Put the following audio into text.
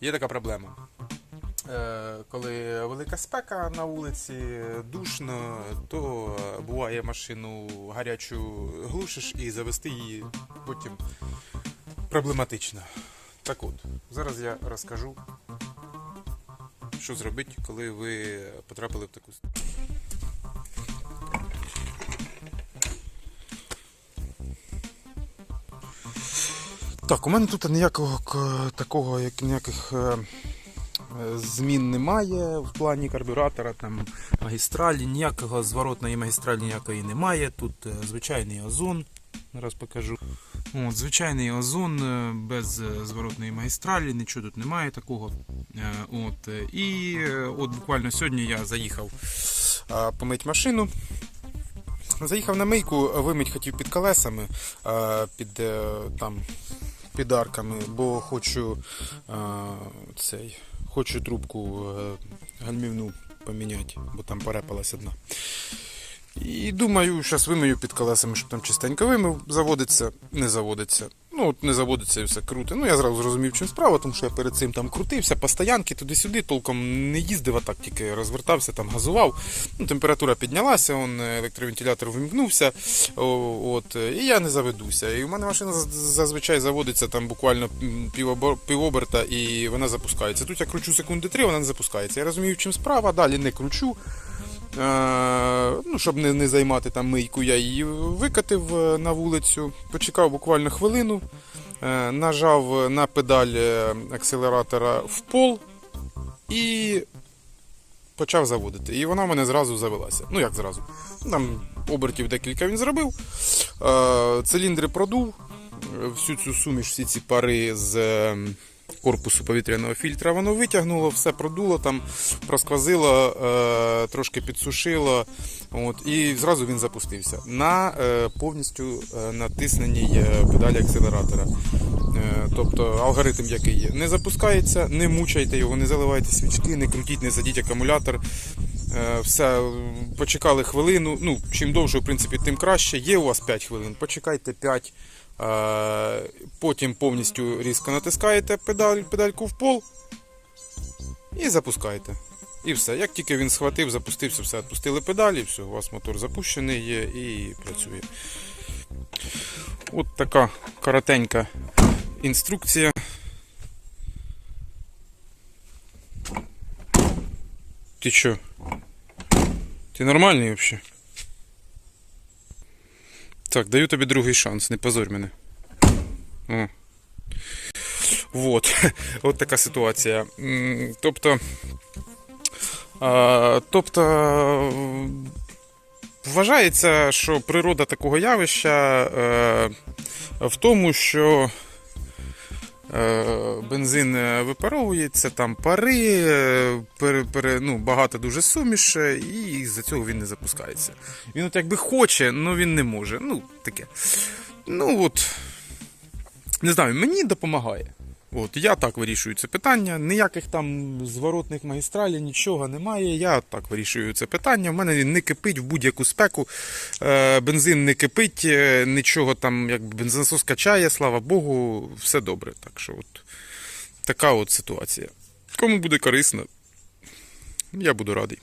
Є така проблема. Е, Коли велика спека на вулиці, душно, то е, буває машину гарячу глушиш і завести її потім проблематично. Так от, зараз я розкажу, що зробити, коли ви потрапили в таку ситуацію. Так, у мене тут ніякого такого, як ніяких е, змін немає в плані карбюратора, там магістралі, ніякого зворотної магістралі ніякої немає. Тут е, звичайний озон. Зараз покажу. От, звичайний озон е, без зворотної магістралі, нічого тут немає такого. От, і от буквально сьогодні я заїхав помить машину. Заїхав на мийку, вимить хотів під колесами, під там під арками, бо хочу а, цей, хочу трубку е, гальмівну поміняти, бо там порепалась одна. І думаю, зараз вимию під колесами, щоб там чистенько вимив, заводиться, не заводиться. Ну, от не заводиться і все круте. Ну, я зразу зрозумів, чим справа, тому що я перед цим там крутився, по стоянки туди-сюди, толком не їздив, а так тільки розвертався, там газував. Ну, температура піднялася, он, е, електровентилятор вимкнувся, от, е, і я не заведуся. І в мене машина зазвичай заводиться там буквально півоберта і вона запускається. Тут я кручу секунди три, вона не запускається. Я розумію, чим справа, далі не кручу. Е, ну, щоб не, не займати там мийку, я її викатив е, на вулицю, почекав буквально хвилину, е, нажав на педаль акселератора в пол і почав заводити. І вона в мене зразу завелася. Ну як зразу? Там обертів декілька він зробив. Циліндри продув, всю цю суміш, всі ці пари з е, корпусу повітряного фільтра воно витягнуло, все продуло там, просквозило, е, трошки підсушило. От, і зразу він запустився на е, повністю е, натисненій педалі акселератора. Тобто алгоритм який є. Не запускається, не мучайте його, не заливайте свічки, не крутіть, не садіть акумулятор. Все, почекали хвилину. Ну, чим довше, в принципі, тим краще. Є у вас 5 хвилин, почекайте 5. Е, Потім повністю різко натискаєте педаль, педальку в пол і запускаєте. І все. Як тільки він схватив, запустився, все, відпустили педалі, все, у вас мотор запущений є і працює. От така коротенька інструкція. Ти що? Ти нормальний взагалі? Так, даю тобі другий шанс, не позорь мене. О. От така ситуація. Тобто. А, тобто. Вважається, що природа такого явища е, в тому, що бензин е, випаровується, там пари, е, пере, пере, ну, багато дуже суміш, е, і з-за цього він не запускається. Він от якби хоче, але він не може. Ну, таке. Ну от, не знаю, мені допомагає. От, я так вирішую це питання. Ніяких там зворотних магістралів, нічого немає. Я так вирішую це питання. У мене не кипить в будь-яку спеку. Е, бензин не кипить, е, нічого там, як бензонасос качає, слава Богу, все добре. Так що от така от ситуація. Кому буде корисно, я буду радий.